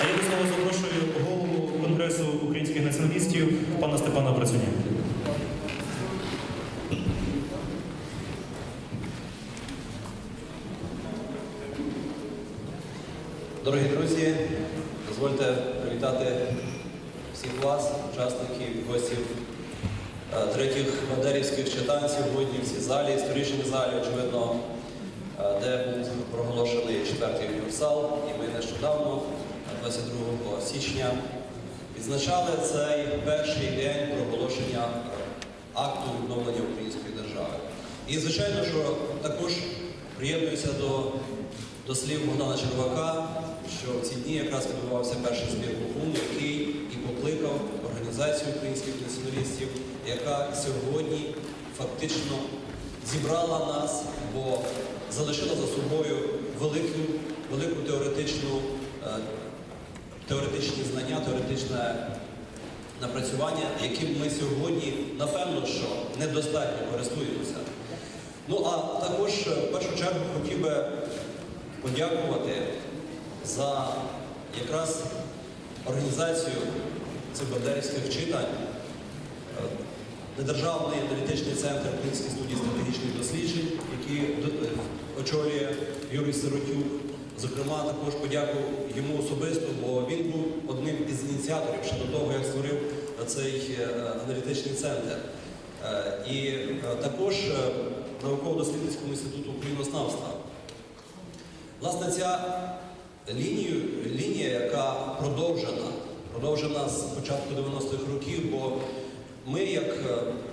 А я до слова запрошую голову Конгресу українських націоналістів пана Степана Працюня. Дорогі друзі, дозвольте привітати всіх вас, учасників гостів е, третіх бандерівських читань сьогодні в цій залі, історичній залі, очевидно, е, де був проголошений четвертий універсал. І ми нещодавно, 22 січня, відзначали цей перший день проголошення акту відновлення української держави. І, звичайно, що також приєднуюся до до слів Богдана Червака, що в ці дні якраз відбувався перший збір ОУН, який і покликав організацію українських націоналістів, яка сьогодні фактично зібрала нас, бо залишила за собою велику, велику теоретичну, е, теоретичні знання, теоретичне напрацювання, яким ми сьогодні, напевно, що недостатньо користуємося. Ну а також е, в першу чергу хотів би подякувати за якраз організацію цих бандерівських читань. Е, Недержавний аналітичний центр Української студії стратегічних досліджень, який е, очолює Юрій Сиротюк. Зокрема, також подякую йому особисто, бо він був одним із ініціаторів ще до того, як створив цей е, аналітичний центр. Е, І е, також науково-дослідницькому інституту українознавства. Власне, ця лінія, лінія, яка продовжена, продовжена з початку 90-х років, бо ми, як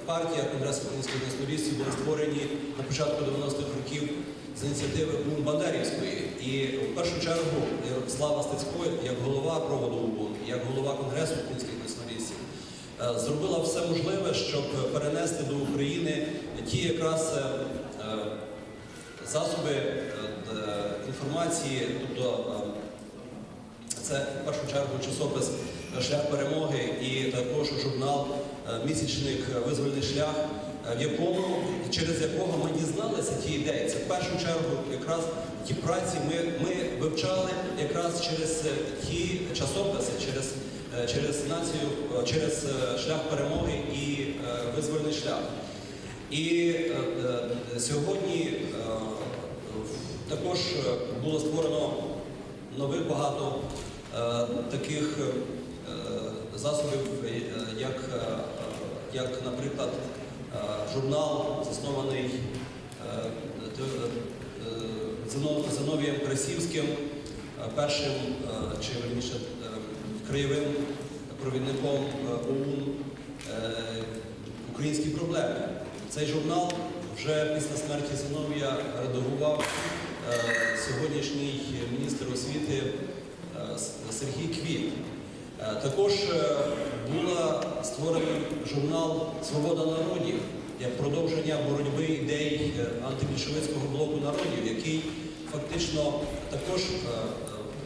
партія Конгресу українських націоналістів, були створені на початку 90-х років з ініціативи БУН Бандерівської. І в першу чергу Слава Стецько, як голова проводу БУН, як голова Конгресу українських націоналістів, е, зробила все можливе, щоб перенести до України ті якраз е, е, засоби інформації, тобто це в першу чергу часопис Шлях перемоги і також журнал Місячник Визвольний шлях, в якому через якого ми дізналися ті ідеї. Це в першу чергу якраз ті праці ми, ми вивчали якраз через е, ті часописи, через, е, через націю, е, через е, шлях перемоги і е, визвольний шлях. І е, е, сьогодні е, також е, було створено нових багато е, таких е, засобів, е, як, е, як наприклад, е, журнал, заснований е, е, Зино- Зиновієм Красівським, е, першим чи верніше краєвим провідником ОУН українські проблеми. Цей журнал вже після смерті Зиновія редагував сьогоднішній міністр освіти Сергій Квіт. Також була створений журнал Свобода народів як продовження боротьби ідей е, антибільшовицького блоку народів, який фактично також е,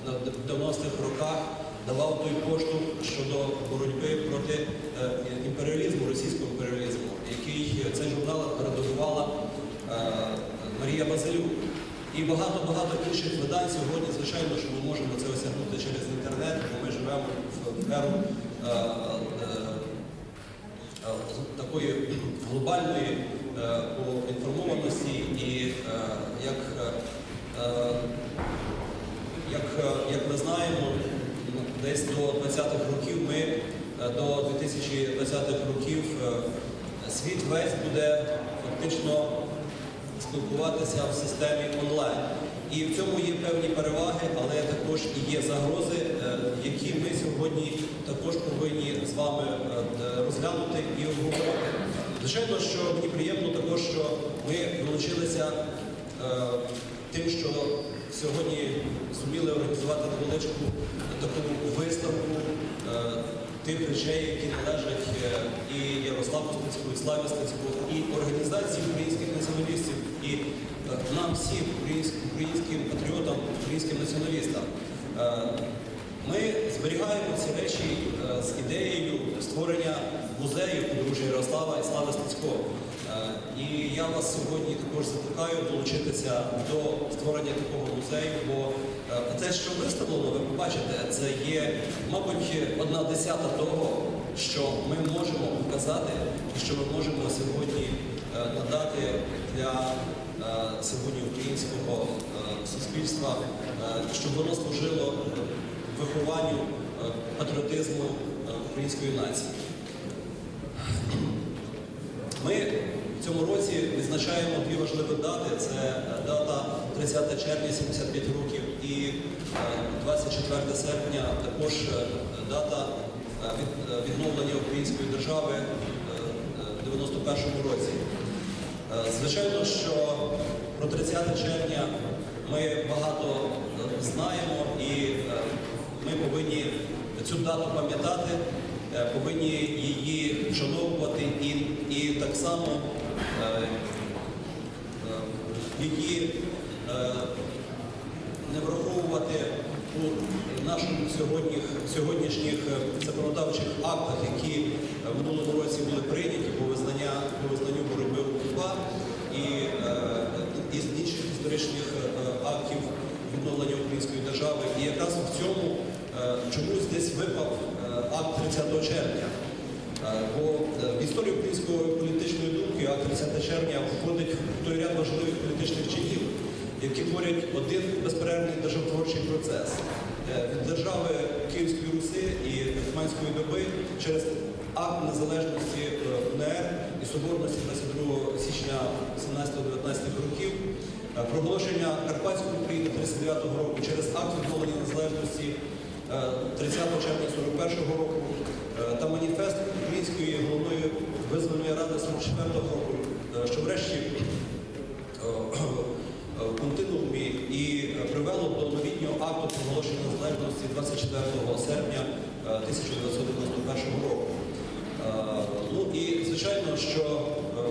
е, на 90-х роках давав той поштовх щодо боротьби проти імперіалізму, російського імперіалізму, який цей журнал редагувала Марія Базилюк. І багато-багато інших видань сьогодні, звичайно, що ми можемо це осягнути через інтернет, бо ми живемо в еру такої глобальної е, поінформованості і е, як, е, як, як ми знаємо, десь до 20-х років ми до 2020-х років світ весь буде фактично спілкуватися в системі онлайн. І в цьому є певні переваги, але також і є загрози, які ми сьогодні також повинні з вами розглянути і обговорити. Звичайно, що мені приємно також, що ми долучилися е, тим, що сьогодні зуміли організувати невеличку таку виставку е, тих речей, які належать е, і Ярославу Стецьку, і Славі Стецьку, і організації українських націоналістів, і е, нам всім, українським, патріотам, українським націоналістам. Е, Ми зберігаємо ці речі е, з ідеєю створення музею подружжя Ярослава і Слави Стецько. Е, І я вас сьогодні також закликаю долучитися до створення такого музею, бо Е, Те, що виставлено, ви побачите, це є, мабуть, одна десята того, що ми можемо показати і що ми можемо сьогодні е, надати для сьогодні українського суспільства, щоб воно служило вихованню патріотизму української нації. Ми в цьому році відзначаємо дві важливі дати. Це е, дата 30 червня, 75 років, і е, 24 серпня, також е, дата е, від- е, відновлення української держави е, е, в 91 році. Е, Звичайно, що про 30 червня ми багато е, знаємо і е, ми повинні цю дату пам'ятати, е, повинні її вшановувати і, і так само е, е, її е, не враховувати у наших сьогодні, сьогоднішніх е, законодавчих актах, які е, в минулому році були прийняті по визнання по визнанню боротьби УПА і е, із інших історичних е, актів відновлення української держави. І якраз в цьому е, чомусь десь випав е, акт 30 червня. Е, Бо е, в історію української політичної думки акт 30 червня входить в той ряд важливих політичних чинів, які творять один безперервний державотворчий процес. Е, від держави Київської Руси і Гетьманської доби через акт незалежності е, УНР і соборності 22 січня 17-19 років, е, проголошення Карпатської України 39-го року через акт відновлення незалежності е, 30 червня 41 року та маніфест Української головної визвольної ради 44 року, е, що врешті е, в континуумі і е, привело до новітнього акту проголошення незалежності 24 серпня е, 1991 року. Е, Ну і звичайно, що е,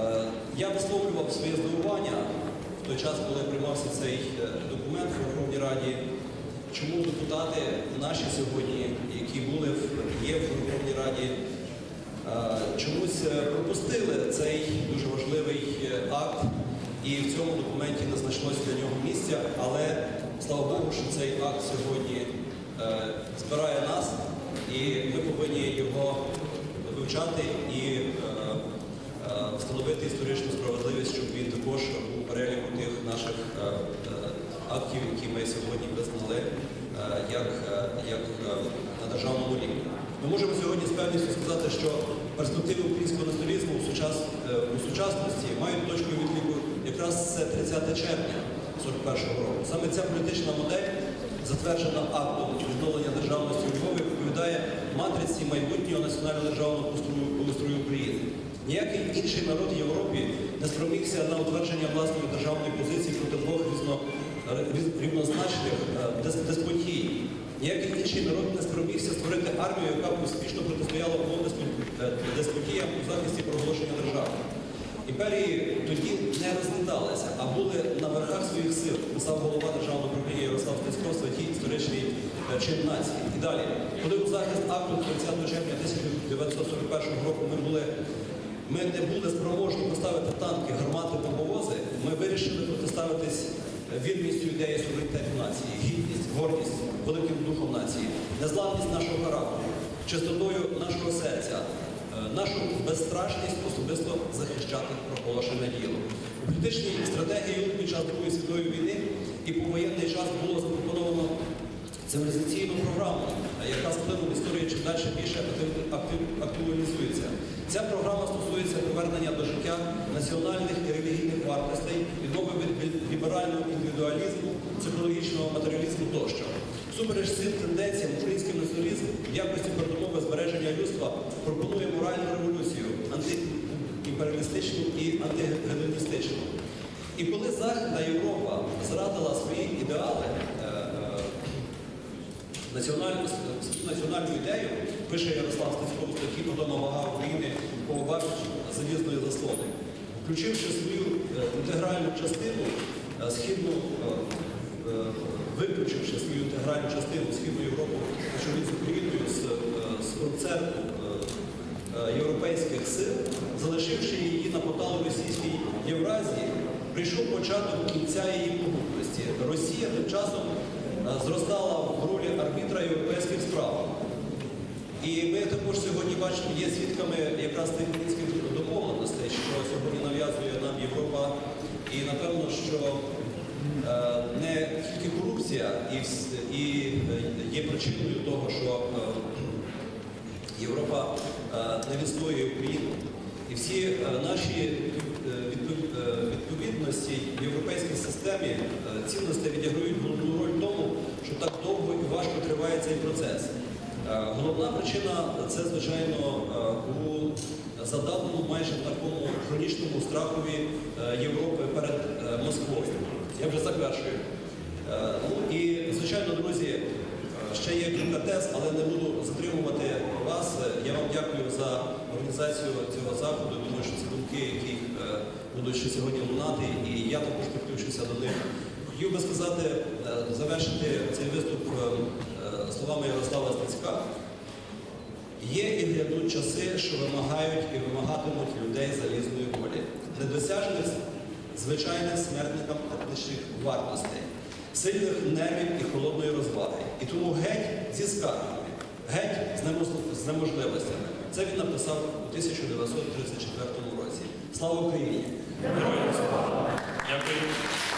е, я висловлював своє здивування в той час, коли приймався цей е, документ в Верховній Раді, чому депутати наші сьогодні, які були є в Верховній Раді, е, чомусь е, пропустили цей дуже важливий е, акт, і в цьому документі не знайшлося для нього місця, але слава Богу, що цей акт сьогодні е, збирає нас, і ми повинні його вивчати і е, е, встановити історичну справедливість, щоб він також був у переліку тих наших актів, які ми сьогодні визнали як, як на державному рівні. Ми можемо сьогодні з певністю сказати, що перспективи українського націоналізму в, сучас, у сучасності мають точку відліку якраз це 30 червня 41 року. Саме ця політична модель, затверджена актом відновлення державності у Львові, відповідає матриці майбутнього національного державного устрою, України. Ніякий інший народ в Європі не спромігся на утвердження власної державної позиції проти двох рівнозначних е, деспотій. Ніякий інший народ не спромігся створити армію, яка б успішно протистояла деспо- е, деспотіям у захисті проголошення держави. Імперії тоді не розліталися, а були на верхах своїх сил, писав голова державного управління Ярослав Стецько статті історичний е, чин нації. І далі, коли у захист акту 30 червня 1941 року ми були, ми не були спроможні поставити танки, гармати, бомбовози, ми вирішили протиставитись вірністю ідеї суверенітету нації, гідність, гордість, великим духом нації, незламність нашого характеру, чистотою нашого серця, нашу безстрашність особисто захищати проголошене діло. У політичній стратегії під час Другої світової війни і повоєнний час було запропоновано цивілізаційну програму, яка з плином історії чим далі більше актуалізується. Ця програма стосується повернення до життя національних і релігійних вартостей, відмови від від ліберального індивідуалізму, психологічного матеріалізму тощо. Всупереч цим тенденціям український націоналізм в якості передумови збереження людства пропонує моральну революцію, антиімперіалістичну і антигедоністичну. І коли Західна Європа зрадила свої ідеали, е, е, національну, національну ідею, пише Ярослав Стецько у статті «Подома вага України побачить залізної заслони, включивши свою е, інтегральну частину східну, виключивши свою інтегральну частину Східну Європу, що від з Україною е, з концерту е, е, європейських сил, залишивши її на поталу російській Євразії, прийшов початок кінця її могутності. Росія тим часом е, зростала в ролі арбітра європейських справ. І ми також сьогодні бачимо, є свідками якраз тих мінських домовленостей, що сьогодні нав'язує нам Європа. І напевно, що е, не тільки корупція і, і е, є причиною того, що е, Європа е, не відстоює Україну. І всі наші відпов- відповідності в європейській системі цінностей відіграють головну роль в тому, що так довго і важко триває цей процес. Головна причина це, звичайно, у задавленому майже такому хронічному страхові Європи перед Москвою. Я вже завершую. Звичайно, друзі, е, ще є кілька тез, але не буду затримувати вас. Е, Я вам дякую за організацію цього заходу. Думаю, що це думки, які е, будуть ще сьогодні лунати, і я також підключуся до них. Хотів би сказати, завершити цей виступ словами Ярослава Стецька. Є і грядуть часи, що вимагають і вимагатимуть людей залізної волі, недосяжних звичайних смертникам етнічних вартостей, сильних нервів і холодної розваги. І тому геть зі скаргами, геть з неможливостями. Це він написав у 1934 році. Слава Україні! Героям. Дякую.